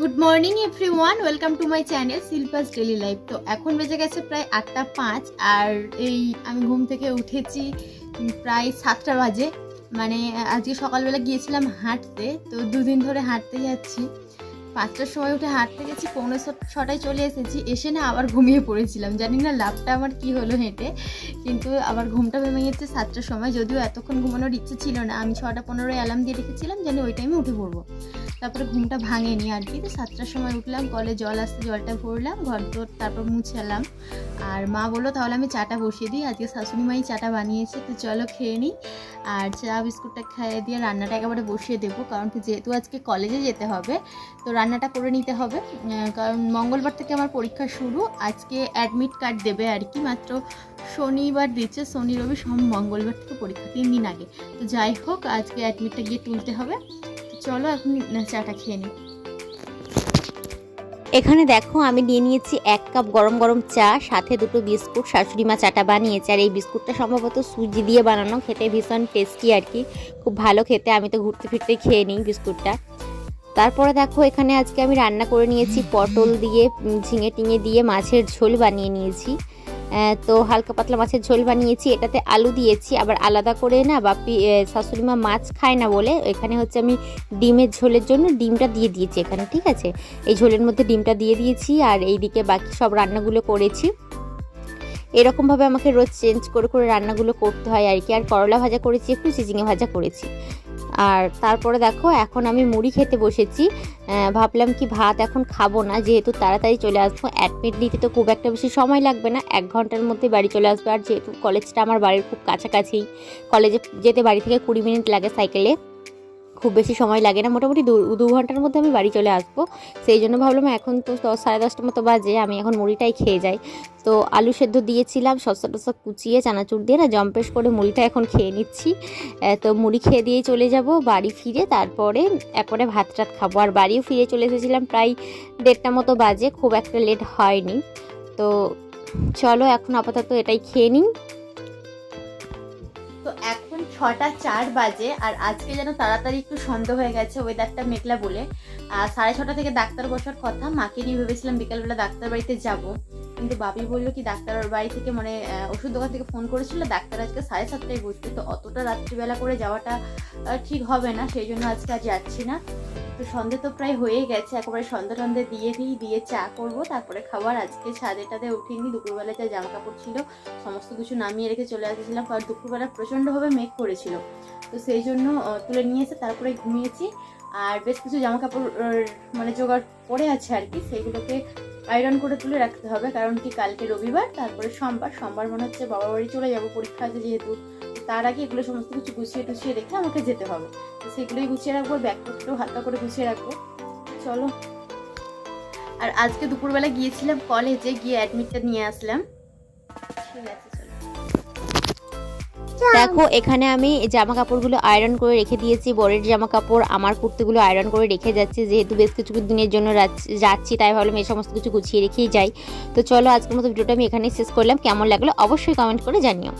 Good morning everyone welcome to my channel Shilpa's daily life তো এখন বেজে গেছে প্রায় আটটা পাঁচ, আর এই আমি ঘুম থেকে উঠেছি প্রায় সাতটা বাজে। মানে আজকে সকালবেলা গিয়েছিলাম হাঁটতে, তো দুদিন ধরে হাঁটতে যাচ্ছি। পাঁচটার সময় উঠে হাঁটতে গেছি, পৌনে ছটায় চলে এসেছি। এসে না আবার ঘুমিয়ে পড়েছিলাম। জানি না লাভটা আমার কি হলো হেঁটে, কিন্তু আবার ঘুমটা ভেঙে গেছে সাতটার সময়। যদিও এতক্ষণ ঘুমানোর ইচ্ছে ছিল না, আমি ছটা পনেরোয় অ্যালার্ম দিয়ে রেখেছিলাম, জানি ওই টাইমে উঠে পড়ব। তারপরে ঘুমটা ভাঙেনি আর কি। তো সাতটার সময় উঠলাম, কলে জল আসতে জলটা ভরলাম, ঘর দোর তারপর মুছালাম। আর মা বলল, তাহলে আমি চাটা বসিয়ে দিই, আজকে শাশুড়ি মাই চাটা বানিয়েছে, তো চলো খেয়ে নিই। আর চা, বিস্কুটটা খেয়ে দিয়ে রান্নাটা একেবারে বসিয়ে দেবো, কারণ কি যেহেতু আজকে কলেজে যেতে হবে, তো রান্নাটা করে নিতে হবে। কারণ মঙ্গলবার থেকে আমার পরীক্ষা শুরু, আজকে অ্যাডমিট কার্ড দেবে আর কি, মাত্র শনিবার দিচ্ছে, শনি, রবি, সোম, মঙ্গলবার থেকে পরীক্ষা তিন দিন আগে। তো যাই হোক, আজকে অ্যাডমিটটা গিয়ে তুলতে হবে। চলো এখন চাটা খেয়ে নিই এখানে দেখো আমি নিয়ে নিয়েছি এক কাপ গরম গরম চা, সাথে দুটো বিস্কুট, শাশুড়ি মা চাটা বানিয়েছে। আর এই বিস্কুটটা সম্ভবত সুজি দিয়ে বানানো, খেতে ভীষণ টেস্টি আর কি। খুব ভালো খেতে, আমি তো ঘুরতে ফিরতে খেয়ে নিই বিস্কুটটা। তারপরে দেখো, এখানে আজকে আমি রান্না করে নিয়েছি পটল দিয়ে ঝিঙে টিঙে দিয়ে মাছের ঝোল বানিয়ে নিয়েছি। তো হালকা পাতলা মাছের ঝোল বানিয়েছি এটাতে আলু দিয়েছি। আবার আলাদা করে না বাপি আহ, শাশুড়ি মা মাছ খায় না বলে এখানে হচ্ছে আমি ডিমের ঝোলের জন্য ডিমটা দিয়ে দিয়েছি এখানে ঠিক আছে? এই ঝোলের মধ্যে ডিমটা দিয়ে দিয়েছি আর এইদিকে বাকি সব রান্নাগুলো করেছি। এরকমভাবে আমাকে রোজ চেঞ্জ করে করে রান্নাগুলো করতে হয় আর কি। আর করলা ভাজা করেছি একটু চিচিঙে ভাজা করেছি। আর তারপরে দেখো, এখন আমি মুড়ি খেতে বসেছি। ভাবলাম কি ভাত এখন খাব না, যেহেতু তাড়াতাড়ি চলে আসব। অ্যাডমিট নিতে তো খুব একটা বেশি সময় লাগবে না, এক ঘণ্টার মধ্যে বাড়ি চলে আসবে। আর যেহেতু কলেজটা আমার বাড়ির খুব কাছাকাছি কলেজে যেতে বাড়ি থেকে কুড়ি মিনিট লাগে সাইকেলে খুব বেশি সময় লাগে না। মোটামুটি দু দু ঘণ্টার মধ্যে আমি বাড়ি চলে আসব। সেই জন্য ভাবলাম এখন তো দশ সাড়ে দশটার মতো বাজে, আমি এখন মুড়িটাই খেয়ে যাই। তো আলু সেদ্ধ দিয়েছিলাম শসা টসা কুচিয়ে, চানাচুর দিয়ে না জম্পেশ করে মুড়িটা এখন খেয়ে নিচ্ছি। তো মুড়ি খেয়ে দিয়ে চলে যাব বাড়ি ফিরে, তারপরে একবারে ভাত টাত খাব। আর বাড়িও ফিরে চলে এসেছিলাম প্রায় দেড়টা মতো বাজে, খুব একটা লেট হয়নি। তো চলো এখন আপাতত এটাই খেয়ে নিই। তো এখন ছটা চার বাজে, আর আজকে যেন তাড়াতাড়ি একটু সন্ধ্যা হয়ে গেছে ওয়েদারটা মেঘলা বলে। আর সাড়ে ছটা থেকে ডাক্তার বসার কথা, মাকে নিয়ে ভেবেছিলাম বিকালবেলা ডাক্তার বাড়িতে যাব। কিন্তু বাবি বলল কি, ডাক্তার বাড়ি থেকে মানে ওষুধ দোকান থেকে ফোন করেছিল, ডাক্তার আজকে সাড়ে সাতটায় বসবে। তো অতটা রাত্রিবেলা করে যাওয়াটা ঠিক হবে না, সেই জন্য আজকে আর যাচ্ছি না। তো সন্ধে তো প্রায় হয়ে গেছে, একেবারে সন্ধে টন্ধে দিয়ে দিই, দিয়ে চা করব, তারপরে খাবার। আজকে ছাদে টাদে উঠিনি দুপুরবেলা যা জামা কাপড় ছিল, সমস্ত কিছু নামিয়ে রেখে চলে আসছিলাম, কারণ দুপুরবেলা প্রচণ্ডভাবে মেঘ করেছিল। তো সেই জন্য তুলে নিয়ে এসে তারপরে ঘুমিয়েছি। আর বেশ কিছু জামা কাপড় মানে জোগাড় পড়ে আছে আর কি, সেইগুলোকে আয়রন করে তুলে রাখতে হবে, কারণ কি কালকে রবিবার, তারপরে সোমবার সোমবার মনে হচ্ছে বাবার বাড়ি চলে যাব পরীক্ষা আছে যেহেতু, তার আগে এগুলো সমস্ত কিছু গুছিয়ে টুছিয়ে রেখে আমাকে যেতে হবে। তো সেগুলোই গুছিয়ে রাখব ব্যাগপত্রও হালকা করে গুছিয়ে রাখব। চলো। আর আজকে দুপুরবেলা গিয়েছিলাম কলেজে গিয়ে অ্যাডমিটটা নিয়ে আসলাম। ঠিক আছে দেখো, এখানে আমি জামা কাপড়গুলো আয়রন করে রেখে দিয়েছি। বরের জামা কাপড় আমার কুর্তিগুলো আয়রন করে রেখে যাচ্ছি। যেহেতু বেশ কিছু দিনের জন্য যাচ্ছি- তাই ভাবলাম এই সমস্ত কিছু গুছিয়ে রেখেই যাই। তো চলো, আজকের মতো ভিডিওটা আমি এখানেই শেষ করলাম। কেমন লাগল অবশ্যই কমেন্ট করে জানিও।